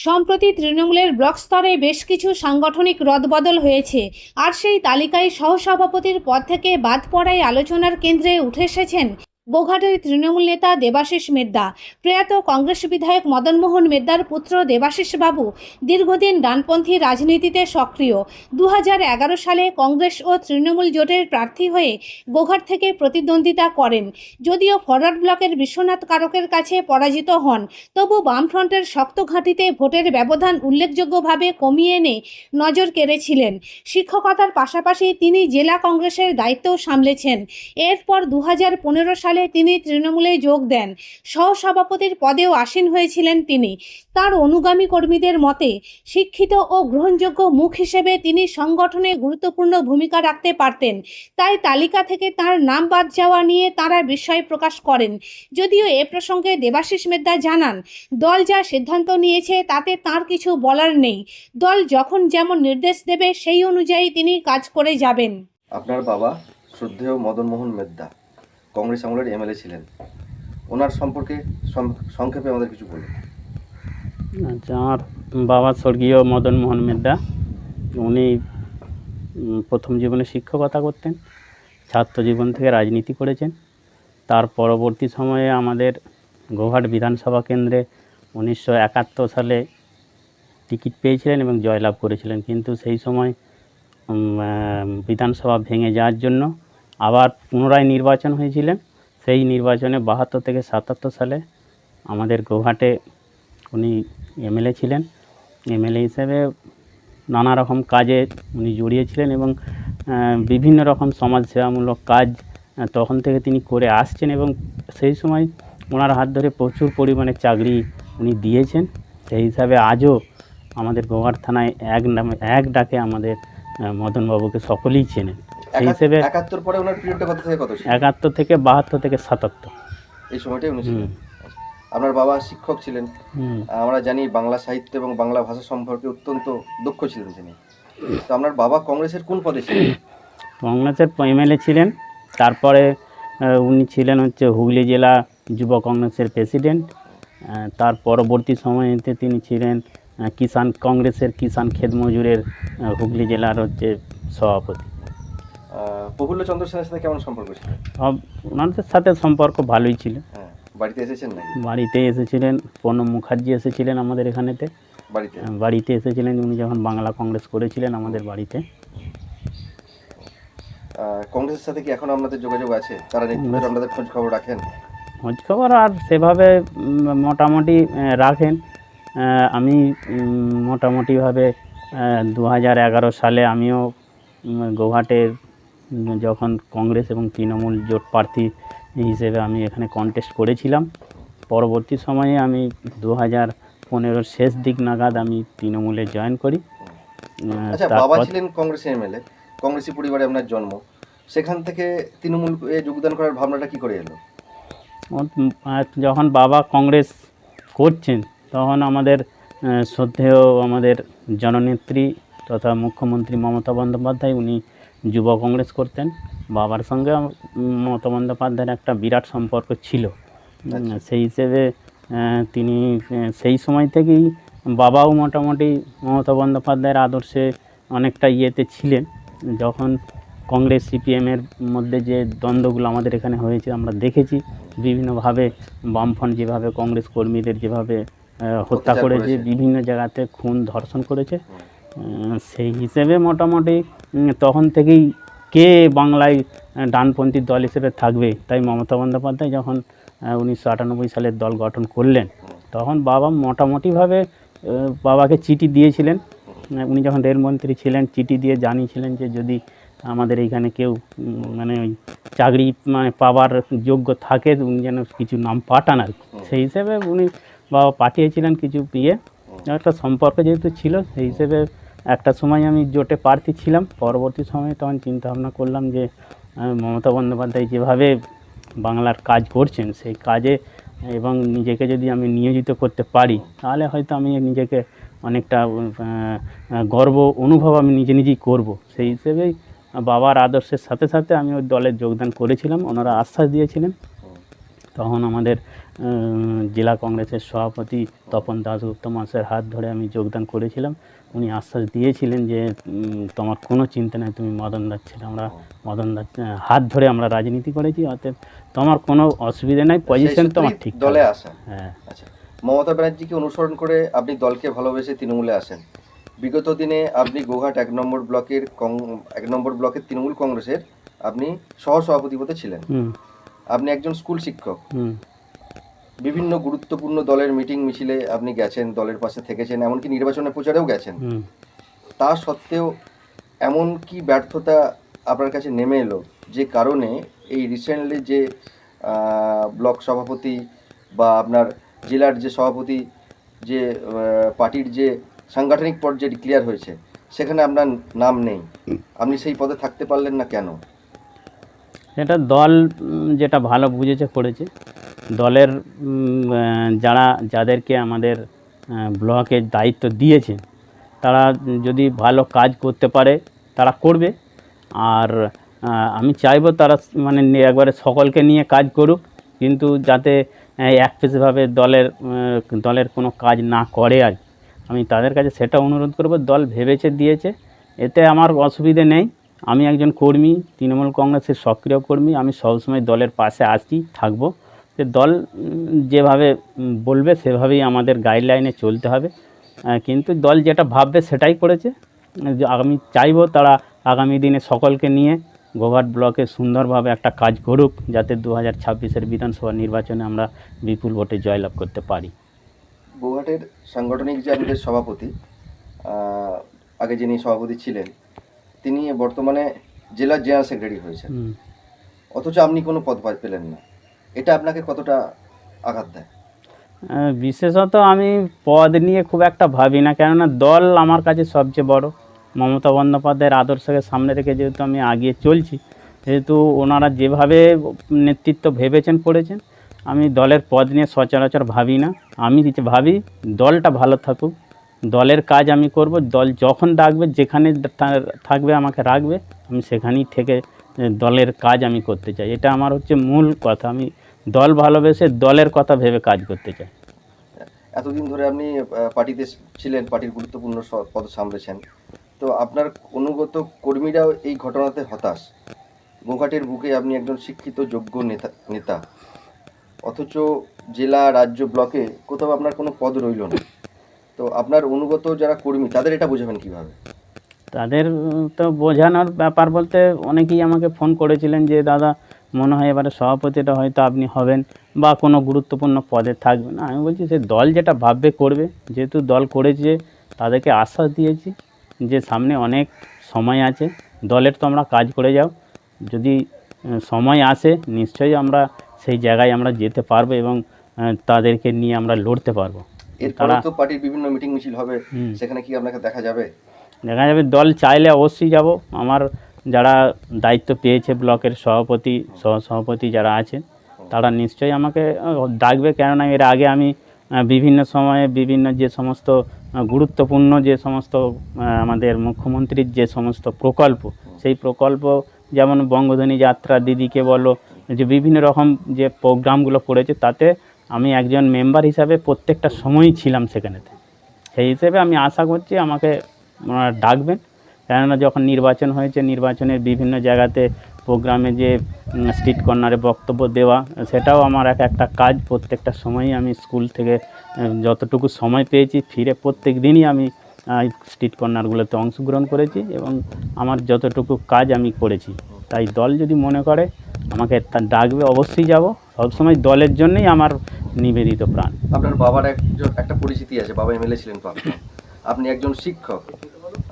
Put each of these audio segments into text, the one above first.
সম্প্রতি তৃণমূলের ব্লক স্তরে বেশ কিছু সাংগঠনিক রদবদল হয়েছে। আর সেই তালিকায় সহসভাপতির পদ থেকে বাদ পড়ায় আলোচনার কেন্দ্রে উঠে এসেছেন গোঘাটের তৃণমূল নেতা দেবাশিস মেদ্দা, প্রয়াত কংগ্রেস বিধায়ক মদনমোহন মেদ্দার পুত্র দেবাশিস বাবু দীর্ঘদিন ডানপন্থী রাজনীতিতে সক্রিয়। দু হাজার এগারো সালে কংগ্রেস ও তৃণমূল জোটের প্রার্থী হয়ে গোঘাট থেকে প্রতিদ্বন্দ্বিতা করেন। যদিও ফরওয়ার্ড ব্লকের বিশ্বনাথ কারকের কাছে পরাজিত হন, তবু বামফ্রন্টের শক্ত ঘাঁটিতে ভোটের ব্যবধান উল্লেখযোগ্যভাবে কমিয়ে এনে নজর কেড়েছিলেন। শিক্ষকতার পাশাপাশি তিনি জেলা কংগ্রেসের দায়িত্বও সামলেছেন। এরপর দু হাজার পনেরো সালে তিনি তৃণমূলে যোগ দেন। সহসভাপতির পদেও আসীন হয়েছিলেন তিনি। তার অনুগামী কর্মীদের মতে, শিক্ষিত ও গ্রহণযোগ্য মুখ হিসেবে তিনি সংগঠনে গুরুত্বপূর্ণ ভূমিকা রাখতে পারতেন। তাই তালিকা থেকে তার নাম বাদ যাওয়া নিয়ে তারা বিস্ময় প্রকাশ করেন। যদিও এ প্রসঙ্গে দেবাশিস মেদ্দা জানান, দল যা সিদ্ধান্ত নিয়েছে তাতে তার কিছু বলার নেই। দল যখন যেমন নির্দেশ দেবে, সেই অনুযায়ী তিনি কাজ করে যাবেন। আপনার বাবা শ্রদ্ধেয় মদনমোহন মেদ্দা। কংগ্রেস আমলের এমএলএ ছিলেন। ওনার সম্পর্কে সংক্ষেপে আমাদের কিছু বলুন। আচ্ছা আমার বাবা স্বর্গীয় মদন মোহন মেদ্দা উনি প্রথম জীবনে শিক্ষকতা করতেন, ছাত্র জীবন থেকে রাজনীতি করেছেন। তার পরবর্তী সময়ে আমাদের গোহাট বিধানসভা কেন্দ্রে উনিশশো একাত্তর সালে টিকিট পেয়েছিলেন এবং জয়লাভ করেছিলেন। কিন্তু সেই সময় বিধানসভা ভেঙে যাওয়ার জন্য আবার পুনরায় নির্বাচন হয়েছিলেন। সেই নির্বাচনে বাহাত্তর থেকে সাতাত্তর সালে আমাদের গোহাটে উনি এমএলএ ছিলেন। এমএলএ হিসেবে নানা রকম কাজে উনি জড়িয়েছিলেন এবং বিভিন্ন রকম সমাজসেবামূলক কাজ তখন থেকে তিনি করে আসছেন এবং সেই সময় ওনার হাত ধরে প্রচুর পরিমাণে চাকরি উনি দিয়েছেন। সেই হিসাবে আজও আমাদের গোহাট থানায় এক নামে, এক ডাকে আমাদের মদনবাবুকে সকলেই চেনেন। সেই হিসেবে একাত্তর পরে ওনার পিরিয়ডটা কত থেকে কত ছিল? একাত্তর থেকে বাহাত্তর থেকে সাতাত্তর। এই সময়টাই উনি ছিলেন। আপনার বাবা শিক্ষক ছিলেন। আমরা জানি বাংলা সাহিত্য এবং বাংলা ভাষা সম্পর্কে অত্যন্ত দক্ষ ছিলেন তিনি। তো আপনার বাবা কংগ্রেসের কোন পদে ছিলেন? কংগ্রেসের এমএলএ ছিলেন। তারপরে উনি ছিলেন হচ্ছে হুগলি জেলা যুব কংগ্রেসের প্রেসিডেন্ট। তার পরবর্তী সময়তে তিনি ছিলেন কিষাণ কংগ্রেসের কিষাণ খেত মজুরের হুগলি জেলার হচ্ছে সভাপতি। প্রফুল্ল চন্দ্র সেনের সাথে কেমন সম্পর্ক ছিল? সব ওনাদের সাথে সম্পর্ক ভালোই ছিল। হ্যাঁ বাড়িতে এসেছেন নাকি? বাড়িতে এসেছিলেন প্রণব মুখার্জি এসেছিলেন আমাদের এখানেতে। বাড়িতে? বাড়িতে এসেছিলেন উনি যখন বাংলা কংগ্রেস করেছিলেন আমাদের বাড়িতে। কংগ্রেসের সাথে কি এখন আপনাদের যোগাযোগ আছে? তারা আপনাদের খোঁজ খবর রাখেন? খোঁজ খবর আর সেভাবে মোটামুটি রাখেন। আমি মোটামুটিভাবে দু হাজার এগারো সালে আমিও গৌহাটের যখন কংগ্রেস এবং তৃণমূল জোট প্রার্থী হিসেবে আমি এখানে কন্টেস্ট করেছিলাম পরবর্তী সময়ে আমি দু হাজার পনেরোর শেষ দিক নাগাদ আমি তৃণমূলে জয়েন করি। আচ্ছা বাবা ছিলেন কংগ্রেসের এমএলএ কংগ্রেসি পরিবারে আপনার জন্ম। সেখান থেকে তৃণমূল যোগদান করার ভাবনাটা কি করে এলো? যখন বাবা কংগ্রেস করছেন তখন আমাদের শ্রদ্ধেয় আমাদের জননেত্রী তথা মুখ্যমন্ত্রী মমতা বন্দ্যোপাধ্যায় উনি যুব কংগ্রেস করতেন। বাবার সঙ্গে মমতা বন্দ্যোপাধ্যায়ের একটা বিরাট সম্পর্ক ছিল। সেই হিসেবে তিনি সেই সময় থেকেই বাবাও মোটামুটি মমতা বন্দ্যোপাধ্যায়ের আদর্শে অনেকটা ইয়েতে ছিলেন। যখন কংগ্রেস সিপিএমের মধ্যে যে দ্বন্দ্বগুলো আমাদের এখানে হয়েছে আমরা দেখেছি বিভিন্নভাবে বামফ্রন্ট যেভাবে কংগ্রেস কর্মীদের যেভাবে হত্যা করেছে। বিভিন্ন জায়গাতে খুন ধর্ষণ করেছে। সেই হিসেবে মোটামুটি তখন থেকেই কে বাংলায় ডানপন্থী দল হিসেবে থাকবে? তাই মমতা বন্দ্যোপাধ্যায় যখন উনিশশো আটানব্বই সালের দল গঠন করলেন, তখন বাবা মোটামুটিভাবে বাবাকে চিঠি দিয়েছিলেন। উনি যখন রেলমন্ত্রী ছিলেন, চিঠি দিয়ে জানিয়েছিলেন যে যদি আমাদের এইখানে কেউ মানে ওই চাকরি মানে পাওয়ার যোগ্য থাকে, উনি যেন কিছু নাম পাঠান আর সেই হিসেবে উনি বাবা পাঠিয়েছিলেন কিছু ইয়ে একটা সম্পর্ক যেহেতু ছিল, সেই হিসেবে একটা সময় আমি জোটে প্রার্থী ছিলাম, পরবর্তী সময়ে তখন চিন্তা ভাবনা করলাম যে মমতা বন্দ্যোপাধ্যায় যেভাবে বাংলার কাজ করছেন, সেই কাজে এবং নিজেকে যদি আমি নিয়োজিত করতে পারি, তাহলে হয়তো আমি নিজেকে অনেকটা গর্ব, অনুভব আমি নিজে নিজেই করব। সেই হিসেবেই বাবার আদর্শের সাথে সাথে আমি ওই দলে যোগদান করেছিলাম, ওনারা আশ্বাস দিয়েছিলেন। তখন আমাদের জেলা কংগ্রেসের সভাপতি তপন দাসগুপ্ত মাসের হাত ধরে আমি যোগদান করেছিলাম। উনি আশ্বাস দিয়েছিলেন যে তোমার কোনো চিন্তা নেই তুমি মদন দাস ছেলে আমরা মদন দাস হাত ধরে আমরা রাজনীতি করেছি অতএব তোমার কোনো অসুবিধা নাই পজিশন তোমার ঠিক দলে আসা হ্যাঁ। আচ্ছা মমতা ব্যানার্জিকে অনুসরণ করে আপনি দলকে ভালোবেসে তৃণমূলে আসেন। বিগত দিনে আপনি গোঘাট এক নম্বর ব্লকের এক নম্বর ব্লকের তৃণমূল কংগ্রেসের আপনি সহসভাপতি পদে ছিলেন। আপনি একজন স্কুল শিক্ষক। হুম। বিভিন্ন গুরুত্বপূর্ণ দলের মিটিং মিছিলে আপনি গেছেন দলের পাশে থেকেছেন এমনকি নির্বাচনের প্রচারেও গেছেন। তা সত্ত্বেও এমন কি ব্যর্থতা আপনার কাছে নেমে এলো যে কারণে এই রিসেন্টলি যে ব্লক সভাপতি বা আপনার জেলার যে সভাপতি যে পার্টির যে সাংগঠনিক পর্যায়ে ডিক্লিয়ার হয়েছে সেখানে আপনার নাম নেই। আপনি সেই পদে থাকতে পারলেন না কেন? সেটা দল যেটা ভালো বুঝেছে করেছে। দলের যারা, যাদেরকে আমাদের ব্লকে দায়িত্ব দিয়েছে, তারা যদি ভালো কাজ করতে পারে, তারা করবে। আর আমি চাইব তারা মানে একবারে সকলকে নিয়ে কাজ করুক, কিন্তু যাতে একপেশভাবে দলের দলের কোনো কাজ না করে আর। আমি তাদের কাছে সেটা অনুরোধ করব, দল ভেবেছে দিয়েছে, এতে আমার অসুবিধে নেই। আমি একজন কর্মী, তৃণমূল কংগ্রেসের সক্রিয় কর্মী, আমি সবসময় দলের পাশে আসি থাকব। যে দল যেভাবে বলবে সেভাবেই আমাদের গাইডলাইনে চলতে হবে। কিন্তু দল যেটা ভাববে সেটাই করেছে। আমি চাইব তারা আগামী দিনে সকলকে নিয়ে গোঘাট ব্লকে সুন্দরভাবে একটা কাজ করুক যাতে দু হাজার ছাব্বিশের বিধানসভা নির্বাচনে আমরা বিপুল ভোটে জয়লাভ করতে পারি। গোঘাটের সাংগঠনিক যে আমাদের সভাপতি আগে যিনি সভাপতি ছিলেন তিনি বর্তমানে জেলার জেনারেল সেক্রেটারি হয়েছেন। অথচ আপনি কোনো পদ পেলেন না। এটা আপনাকে কতটা আঘাত দেয়? বিশেষত আমি পদ নিয়ে খুব একটা ভাবি না, কেননা দল আমার কাছে সবচেয়ে বড়। মমতা বন্দ্যোপাধ্যায়ের আদর্শকে সামনে রেখে যেহেতু আমি আগিয়ে চলছি যেহেতু ওনারা যেভাবে নেতৃত্ব ভেবেছেন, করেছেন, আমি দলের পদ নিয়ে সচরাচর ভাবি না। আমি ভাবি, দলটা ভালো থাকুক, দলের কাজ আমি করব, দল যখন ডাকবে, যেখানে থাকবে, আমাকে রাখবে, আমি সেখানেই থেকে দলের কাজ আমি করতে চাই। এটা আমার হচ্ছে মূল কথা, আমি দল ভালোবেসে দলের কথা ভেবে কাজ করতে চায়। এতদিন ধরে আপনি পার্টিতে ছিলেন পার্টির গুরুত্বপূর্ণ পদ সামলেছেন। তো আপনার অনুগত কর্মীরাও এই ঘটনাতে হতাশ। গোঘাটের বুকে আপনি একজন শিক্ষিত যোগ্য নেতা নেতা। অথচ জেলা রাজ্য ব্লকে কোথাও আপনার কোনো পদ রইল না। তো আপনার অনুগত যারা কর্মী তাদের এটা বোঝাবেন কীভাবে? তাদের তো বোঝানোর ব্যাপার বলতে অনেকেই আমাকে ফোন করেছিলেন যে দাদা মনে হয় এবারে সভাপতিটা হয়তো আপনি হবেন বা কোনো গুরুত্বপূর্ণ পদে থাকবেন। আমি বলছি সে দল যেটা ভাববে করবে যেহেতু দল করেছে তাদেরকে আশ্বাস দিয়েছি যে সামনে অনেক সময় আছে দলের তো আমরা কাজ করে যাও। যদি সময় আসে নিশ্চয়ই আমরা সেই জায়গায় আমরা যেতে পারব এবং তাদেরকে নিয়ে আমরা লড়তে পারব। এরপরে তো পার্টির বিভিন্ন মিটিং মিছিল হবে সেখানে কি আপনাকে দেখা যাবে? দেখা যাবে দল চাইলে অবশ্যই যাব। আমার যারা দায়িত্ব পেয়েছে ব্লকের সভাপতি, সহ, সভাপতি যারা আছেন, তারা নিশ্চয়ই আমাকে ডাকবে। কেননা এর আগে আমি বিভিন্ন সময়ে বিভিন্ন যে সমস্ত গুরুত্বপূর্ণ যে সমস্ত আমাদের মুখ্যমন্ত্রীর যে সমস্ত প্রকল্প, সেই প্রকল্প, যেমন বঙ্গধ্বনি যাত্রা দিদিকে বলো, যে বিভিন্ন রকম যে প্রোগ্রামগুলো করেছে তাতে আমি একজন মেম্বার হিসাবে প্রত্যেকটা সময়ই ছিলাম সেখানেতে। সেই হিসেবে আমি আশা করছি আমাকে ওনারা ডাকবেন। কেননা যখন নির্বাচন হয়েছে, নির্বাচনের বিভিন্ন জায়গাতে প্রোগ্রামে যে স্ট্রিট কর্নারে বক্তব্য দেওয়া, সেটাও আমার এক একটা কাজ। প্রত্যেকটা সময়ই আমি স্কুল থেকে যতটুকু সময় পেয়েছি, ফিরে প্রত্যেক দিনই আমি স্ট্রিট কর্নারগুলোতে অংশগ্রহণ করেছি এবং আমার যতটুকু কাজ আমি করেছি। তাই দল যদি মনে করে, আমাকে ডাকবে, অবশ্যই যাব। সবসময় দলের জন্যই আমার নিবেদিত প্রাণ। আপনার বাবার একজন, একটা পরিচিতি আছে, বাবা এমএলএ ছিলেন আপনি একজন শিক্ষক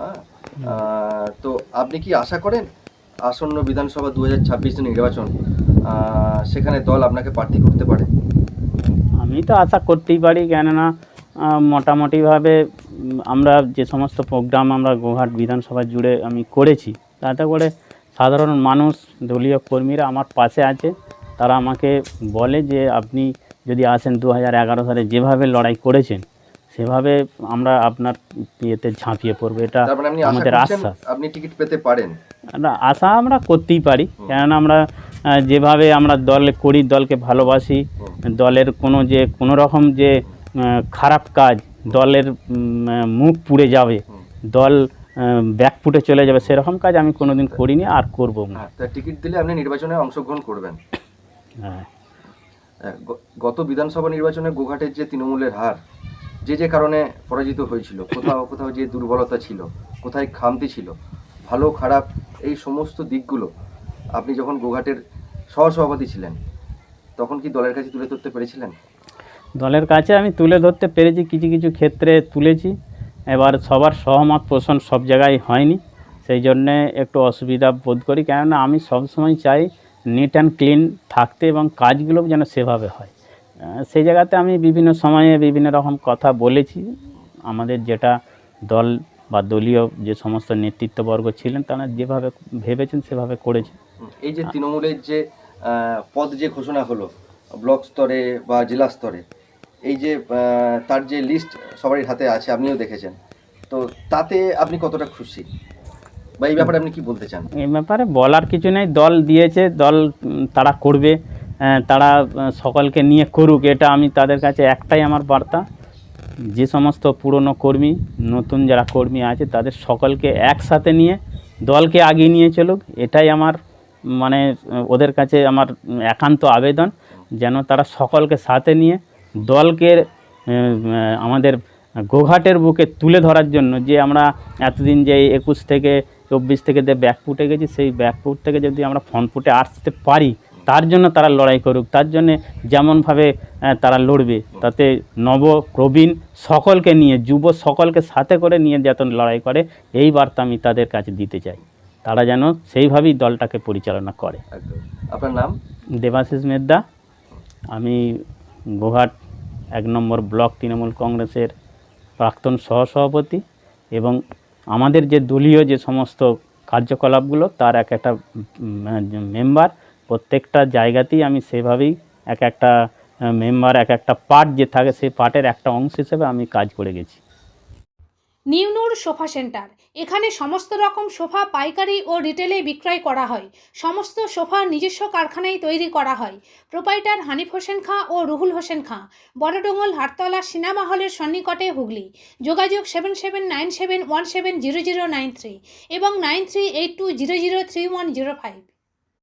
হ্যাঁ? তো আপনি কি আশা করেন আসন্ন বিধানসভা দু হাজার ছাব্বিশ নির্বাচন সেখানে দল আপনাকে প্রার্থী করতে পারে? আমি তো আশা করতেই পারি কেননা মোটামুটিভাবে আমরা যে সমস্ত প্রোগ্রাম আমরা গোঘাট বিধানসভা জুড়ে আমি করেছি তাতে করে সাধারণ মানুষ দলীয় কর্মীরা আমার পাশে আছে। তারা আমাকে বলে যে আপনি যদি আসেন দু হাজার এগারো সালে যেভাবে লড়াই করেছেন সেভাবে আমরা আপনার ইয়েতে ঝাঁপিয়ে পড়ব এটা মানে আশা আমাদের আশ্বাস আপনি টিকিট পেতে পারেন? আমরা আশা আমরা করতেই পারি কেননা আমরা যেভাবে আমরা দল করি দলকে ভালোবাসি দলের কোনো যে কোনো রকম যে খারাপ কাজ দলের মুখ পুড়ে যাবে দল ব্যাকফুটে চলে যাবে সেরকম কাজ আমি কোনোদিন করিনি আর করব না। হ্যাঁ টিকিট দিলে আপনি নির্বাচনে অংশগ্রহণ করবেন। হ্যাঁ। হ্যাঁ, গত বিধানসভা নির্বাচনে গোঘাটের যে তৃণমূলের হার যে যে কারণে পরাজিত হয়েছিল, কোথাও কোথাও যে দুর্বলতা ছিল, কোথায় খামতি ছিল, ভালো খারাপ এই সমস্ত দিকগুলো আপনি যখন গোঘাটের সহসভাপতি ছিলেন, তখন কি দলের কাছে তুলে ধরতে পেরেছিলেন? দলের কাছে আমি তুলে ধরতে পেরেছি, কিছু কিছু ক্ষেত্রে তুলেছি। এবার সবার সহমত পোষণ সব জায়গায় হয়নি, সেই জন্যে একটু অসুবিধা বোধ করি। কেননা আমি সবসময় চাই নিট অ্যান্ড ক্লিন থাকতে এবং কাজগুলো যেন সেভাবে হয়। সেই জায়গাতে আমি বিভিন্ন সময়ে বিভিন্ন রকম কথা বলেছি। আমাদের যেটা দল বা দলীয় যে সমস্ত নেতৃত্ববর্গ ছিলেন তারা যেভাবে ভেবেছেন সেভাবে করেছে। এই যে তৃণমূলের যে পদ যে ঘোষণা হলো ব্লক স্তরে বা জেলা স্তরে এই যে তার যে লিস্ট সবারই হাতে আছে আপনিও দেখেছেন। তো তাতে আপনি কতটা খুশি? বা এই ব্যাপারে আপনি কি বলতে চান? এই ব্যাপারে বলার কিছু নেই দল দিয়েছে দল তারা করবে। তারা সকলকে নিয়ে করুক, এটা আমি তাদের কাছে একটাই আমার বার্তা। যে সমস্ত পুরনো কর্মী, নতুন যারা কর্মী আছে, তাদের সকলকে একসাথে নিয়ে দলকে আগিয়ে নিয়ে চলুক। এটাই আমার মানে ওদের কাছে আমার একান্ত আবেদন, যেন তারা সকলকে সাথে নিয়ে দলকে আমাদের গোঘাটের বুকে তুলে ধরার জন্য, যে আমরা এতদিন যে একুশ থেকে চব্বিশ থেকে যে ব্যাকফুটে গেছি, সেই ব্যাকফুট থেকে যদি আমরা ফ্রন্টফুটে আসতে পারি তার জন্য তারা লড়াই করুক তার জন্যে যেমনভাবে তারা লড়বে তাতে নব প্রবীণ সকলকে নিয়ে যুব সকলকে সাথে করে নিয়ে যত লড়াই করে এই বার্তা আমি তাদের কাছে দিতে চাই। তারা যেন সেইভাবেই দলটাকে পরিচালনা করে। আপনার নাম? দেবাশিস মেদ্দা। আমি গোঘাট এক নম্বর ব্লক তৃণমূল কংগ্রেসের প্রাক্তন সহসভাপতি এবং আমাদের যে দলীয় যে সমস্ত কার্যকলাপগুলো তার এক একটা মেম্বার প্রত্যেকটা জায়গাতেই আমি সেভাবেই এক একটা মেম্বার এক একটা পার্ট যে থাকে সেই পার্টের একটা অংশ হিসেবে আমি কাজ করে গেছি। নিউনুর সোফা সেন্টার। এখানে সমস্ত রকম সোফা পাইকারি ও রিটেলে বিক্রয় করা হয়। সমস্ত সোফা নিজস্ব কারখানায় তৈরি করা হয়। প্রোপাইটার হানিফ হোসেন খাঁ ও রুহুল হোসেন খাঁ। বড়ডোঙ্গল হাটতলা সিনেমা হলের সন্নিকটে হুগলি। যোগাযোগ seven seven nine seven one seven zero zero nine three এবং nine three eight two zero zero three one zero five